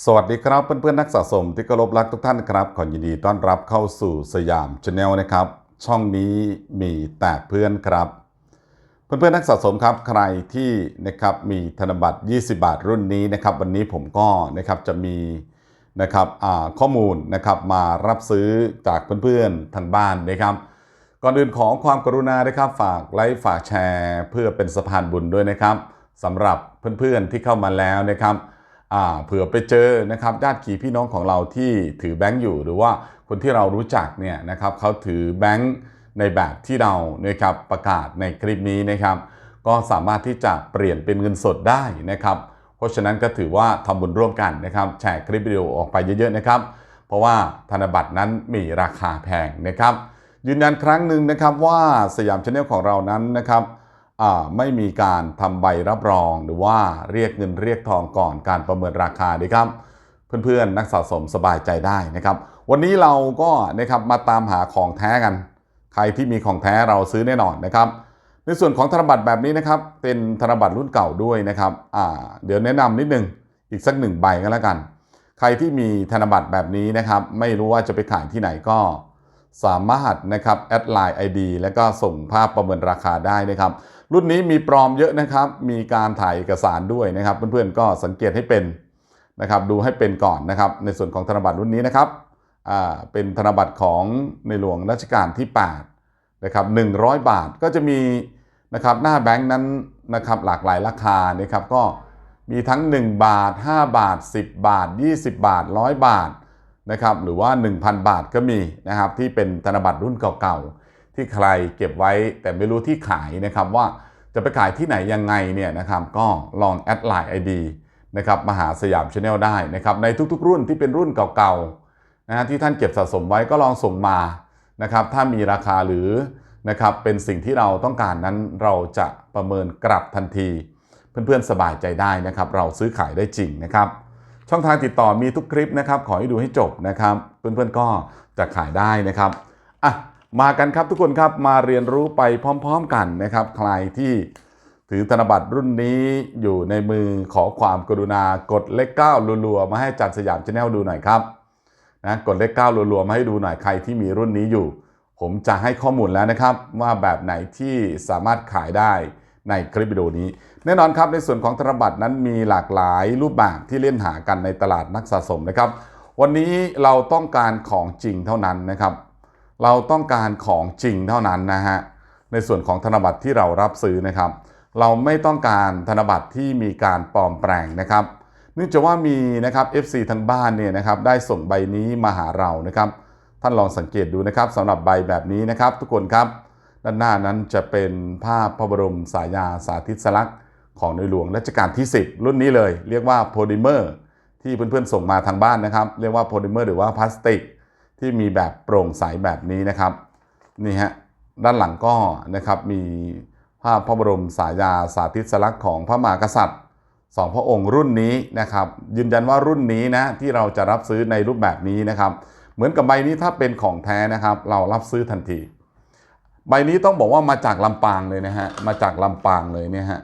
สวัสดีครับเพื่อนๆนักสะสมที่เคารพรักทุกท่านครับ ขอยินดีต้อนรับเข้าสู่สยามชาแนลนะครับ ช่องนี้มีแต่เพื่อนครับ เพื่อนๆนักสะสมครับใครที่นะครับมีธนบัตร 20 บาทรุ่นนี้นะครับ วันนี้ผมก็นะครับจะมีนะครับข้อมูลนะครับมารับซื้อจากเพื่อนๆทางบ้านนะครับก่อนอื่นขอความกรุณานะครับ ฝากไลค์ฝากแชร์ เพื่อเป็นสะพานบุญด้วยนะครับสำหรับเพื่อนๆที่เข้ามาแล้วนะครับ เผื่อไปเจอนะครับญาติขี่พี่น้องของเราที่ถือแบงก์อยู่ หรือว่าคนที่เรารู้จักเนี่ยนะครับเขาถือแบงก์ในแบบที่เรานะครับประกาศในคลิปนี้นะครับ ก็สามารถที่จะเปลี่ยนเป็นเงินสดได้นะครับ เพราะฉะนั้นก็ถือว่าทำบุญร่วมกันนะครับ แชร์คลิปวิดีโอออกไปเยอะๆนะครับ เพราะว่าธนบัตรนั้นมีราคาแพงนะครับ ยืนยันครั้งหนึ่งนะครับว่าสยามชาแนลของเรานั้นนะครับ ไม่มีการทำใบรับรอง หรือว่าเรียกเงินเรียกทองก่อนการประเมินราคานะครับ เพื่อนๆ นักสะสมสบายใจได้นะครับ วันนี้เราก็นะครับมาตามหาของแท้กัน ใครที่มีของแท้เราซื้อแน่นอนนะครับ ในส่วนของธนบัตรแบบนี้นะครับ เป็นธนบัตรรุ่นเก่าด้วยนะครับเดี๋ยวแนะนำนิดนึงอีกสักหนึ่งใบก็แล้วกัน ใครที่มีธนบัตรแบบนี้นะครับ ไม่รู้ว่าจะไปขายที่ไหนก็ สามารถนะครับแอดไลน์ ID แล้วก็ส่งภาพประเมินราคาได้นะครับ รุ่นนี้มีปลอมเยอะนะครับ มีการถ่ายเอกสารด้วยนะครับ เพื่อนๆก็สังเกตให้เป็นนะครับดูให้เป็นก่อนนะครับ ในส่วนของธนบัตรรุ่นนี้นะครับเป็นธนบัตรของในหลวงรัชกาลที่8นะครับ100 บาทก็จะมีนะครับหน้าแบงค์นั้นนะครับหลากหลายราคานะครับก็มีทั้ง 1 บาท 5 บาท 10 บาท 20 บาท 100 บาท นะครับหรือว่า 1,000 บาทก็มีนะครับที่เป็นธนบัตรรุ่นเก่าๆ ที่ใครเก็บไว้แต่ไม่รู้ที่ขายนะครับว่าจะไปขายที่ไหนยังไงเนี่ยนะครับก็ลองแอดไลน์ ID นะครับมาหาสยามชาแนลได้นะครับในทุกๆ รุ่นที่เป็นรุ่นเก่าๆนะที่ท่านเก็บสะสมไว้ก็ลองส่งมานะครับถ้ามีราคาหรือนะครับเป็นสิ่งที่เราต้องการนั้นเราจะประเมินกลับทันที เพื่อนๆสบายใจได้นะครับ เราซื้อขายได้จริงนะครับ ช่องทางติดต่อมีทุกคลิปนะครับ ขอให้ดูให้จบนะครับ เพื่อนๆก็จะขายได้นะครับอะมากันครับทุกคนครับมาเรียนรู้ไปพร้อมๆกันนะครับ ใครที่ถือธนบัตรรุ่นนี้อยู่ในมือขอความกรุณากดเลข9รัวๆมาให้จัดสยามชาแนลดูหน่อยครับนะกดเลข9รัวๆมาให้ดูหน่อยใครที่มีรุ่นนี้อยู่ ผมจะให้ข้อมูลแล้วนะครับ ว่าแบบไหนที่สามารถขายได้ ในคลิปวิดีโอนี้ แน่นอนครับในส่วนของธนบัตรนั้นมีหลากหลายรูปแบบที่เล่นหากันในตลาดนักสะสมนะครับ วันนี้เราต้องการของจริงเท่านั้นนะครับ เราต้องการของจริงเท่านั้นนะฮะในส่วนของธนบัตรที่เรารับซื้อนะครับ เราไม่ต้องการธนบัตรที่มีการปลอมแปลงนะครับเนื่องจากว่ามีนะครับ FC ทางบ้านเนี่ยนะครับได้ส่งใบนี้มาหาเรานะครับ ท่านลองสังเกตดูนะครับสำหรับใบแบบนี้นะครับ ทุกคนครับ ด้านหน้านั้นจะเป็นภาพพระบรมสายาสาธิสลักษณ์ของในหลวงรัชกาลที่ 10 รุ่นนี้เลย เรียกว่าโพลิเมอร์ ที่เพื่อนๆส่งมาทางบ้านนะครับ เรียกว่าโพลิเมอร์หรือว่าพลาสติก ที่มีแบบโปร่งใสแบบนี้นะครับนี่ฮะด้านหลังก็นะครับมีภาพพระบรมสายาสาธิสลักษณ์ของพระมหากษัตริย์สองพระองค์รุ่นนี้นะครับยืนยันว่ารุ่นนี้นะที่เราจะรับซื้อในรูปแบบนี้นะครับ เหมือนกับใบนี้ถ้าเป็นของแท้นะครับ เรารับซื้อทันที ใบนี้ต้องบอกว่ามาจากลำปางเลยนะฮะ มาจากลำปางเลยเนี่ยฮะ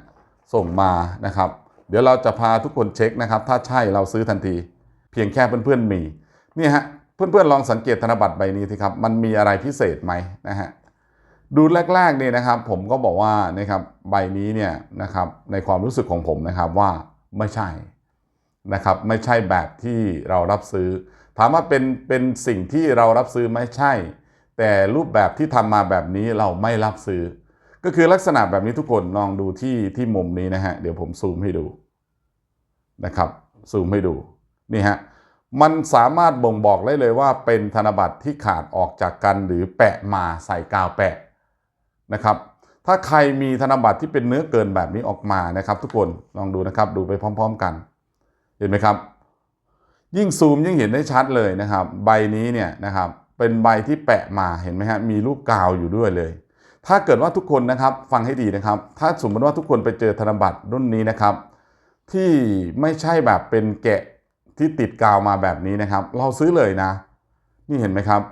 ส่งมานะครับ เดี๋ยวเราจะพาทุกคนเช็คนะครับ ถ้าใช่เราซื้อทันที เพียงแค่เพื่อนๆมีนี่ฮะ เพื่อนๆลองสังเกตธนบัตรใบนี้สิครับ มันมีอะไรพิเศษไหมนะฮะ ดูแรกๆเนี่ยนะครับ ผมก็บอกว่านะครับใบนี้เนี่ยนะครับ ในความรู้สึกของผมนะครับว่าไม่ใช่นะครับ ไม่ใช่แบบที่เรารับซื้อ ถามว่าเป็นเป็นสิ่งที่เรารับซื้อไหม่ใช่ แต่รูปแบบที่ทำมาแบบนี้เราไม่รับซื้อ ก็คือลักษณะแบบนี้ทุกคนลองดูที่ที่มุมนี้นะฮะ เดี๋ยวผมซูมให้ดูนะครับซูมให้ดูนี่ฮะมันสามารถบ่งบอกได้เลยว่าเป็นธนบัตรที่ขาดออกจากกันหรือแปะมาใส่กาวแปะนะครับ ถ้าใครมีธนบัตรที่เป็นเนื้อเกินแบบนี้ออกมานะครับ ทุกคนลองดูนะครับดูไปพร้อม ๆ กัน เห็นไหมครับ ยิ่งซูมยิ่งเห็นได้ชัดเลยนะครับ ใบนี้เนี่ยนะครับ เป็นใบที่แปะมาเห็นไหมฮะมีรูปกาวอยู่ด้วยเลย ถ้าเกิดว่าทุกคนนะครับฟังให้ดีนะครับ ถ้าสมมติว่าทุกคนไปเจอธนบัตรรุ่นนี้นะครับ ที่ไม่ใช่แบบเป็นแกะที่ติดกาวมาแบบนี้นะครับ เราซื้อเลยนะ นี่เห็นไหมครับ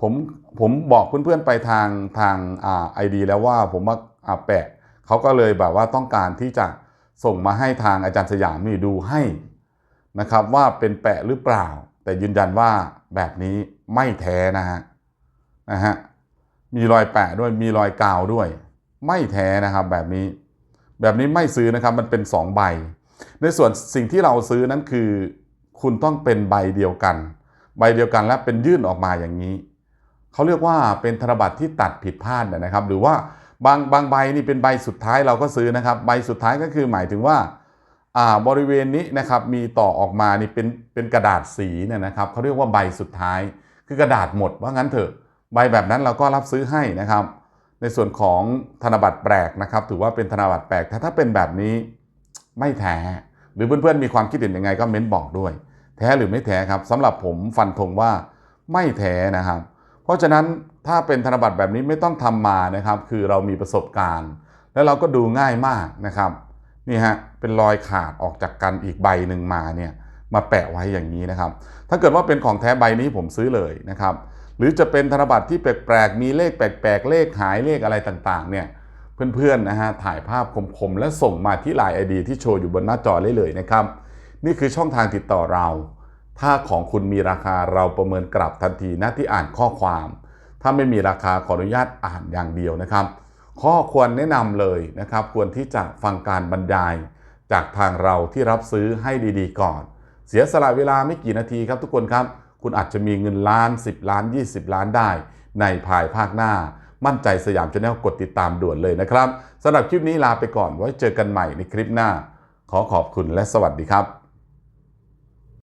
ผมผมบอกเพื่อนๆไปทางทางอ่าไอดีแล้วว่าผมว่าอ่าแปะเขาก็เลยแบบว่าต้องการที่จะส่งมาให้ทางอาจารย์สยามนี่ดูให้นะครับว่าเป็นแปะหรือเปล่า แต่ยืนยันว่าแบบนี้ไม่แท้นะฮะนะฮะมีรอยแปะด้วยมีรอยกาวด้วย ไม่แท้นะครับแบบนี้ แบบนี้ไม่ซื้อนะครับมันเป็น 2 ใบ ในส่วนสิ่งที่เราซื้อนั้นคือ คุณต้องเป็นใบเดียวกัน ใบเดียวกันและเป็นยื่นออกมาอย่างนี้เขาเรียกว่าเป็นธนบัตรที่ตัดผิดพลาดนะครับ หรือว่าบางบางใบนี่เป็นใบสุดท้ายเราก็ซื้อนะครับ ใบสุดท้ายก็คือหมายถึงว่า อ่าบริเวณนี้นะครับมีต่อออกมานี่เป็นเป็นกระดาษสีเนี่ยนะครับเขาเรียกว่าใบสุดท้าย คือกระดาษหมดว่างั้นเถอะใบแบบนั้นเราก็รับซื้อให้นะครับ ในส่วนของธนบัตรแปลกนะครับ ถือว่าเป็นธนบัตรแปลกแต่ถ้าเป็นแบบนี้ไม่แท้หรือเพื่อนๆมีความคิดเห็นยังไงก็เม้นบอกด้วย แท้หรือไม่แท้ครับสำหรับผมฟันธงว่าไม่แท้นะครับ เพราะฉะนั้นถ้าเป็นธนบัตรแบบนี้ไม่ต้องทำมานะครับ คือเรามีประสบการณ์ แล้วเราก็ดูง่ายมากนะครับ นี่ฮะเป็นรอยขาดออกจากกันอีกใบหนึ่งมาเนี่ยมาแปะไว้อย่างนี้นะครับ ถ้าเกิดว่าเป็นของแท้ใบนี้ผมซื้อเลยนะครับ หรือจะเป็นธนบัตรที่แปลกๆ มีเลขแปลกๆ เลขหายเลขอะไรต่างๆ เนี่ยเพื่อนๆนะฮะถ่ายภาพคมๆ และส่งมาที่ไลน์ไอดีที่โชว์อยู่บนหน้าจอได้เลยนะครับ นี่คือช่องทางติดต่อเรา ถ้าของคุณมีราคาเราประเมินกลับทันทีนะที่อ่านข้อความ ถ้าไม่มีราคาขออนุญาตอ่านอย่างเดียวนะครับ ข้อควรแนะนำเลยนะครับ ควรที่จะฟังการบรรยาย จากทางเราที่รับซื้อให้ดีๆ ก่อน เสียสละเวลาไม่กี่นาทีครับทุกคนครับ คุณอาจจะมีเงินล้าน 10 ล้าน 20 ล้านได้ ในภายภาคหน้า มั่นใจสยามชาแนลกดติดตามด่วนเลยนะครับสำหรับคลิปนี้ลาไปก่อนไว้เจอกันใหม่ในคลิปหน้า ขอขอบคุณและสวัสดีครับ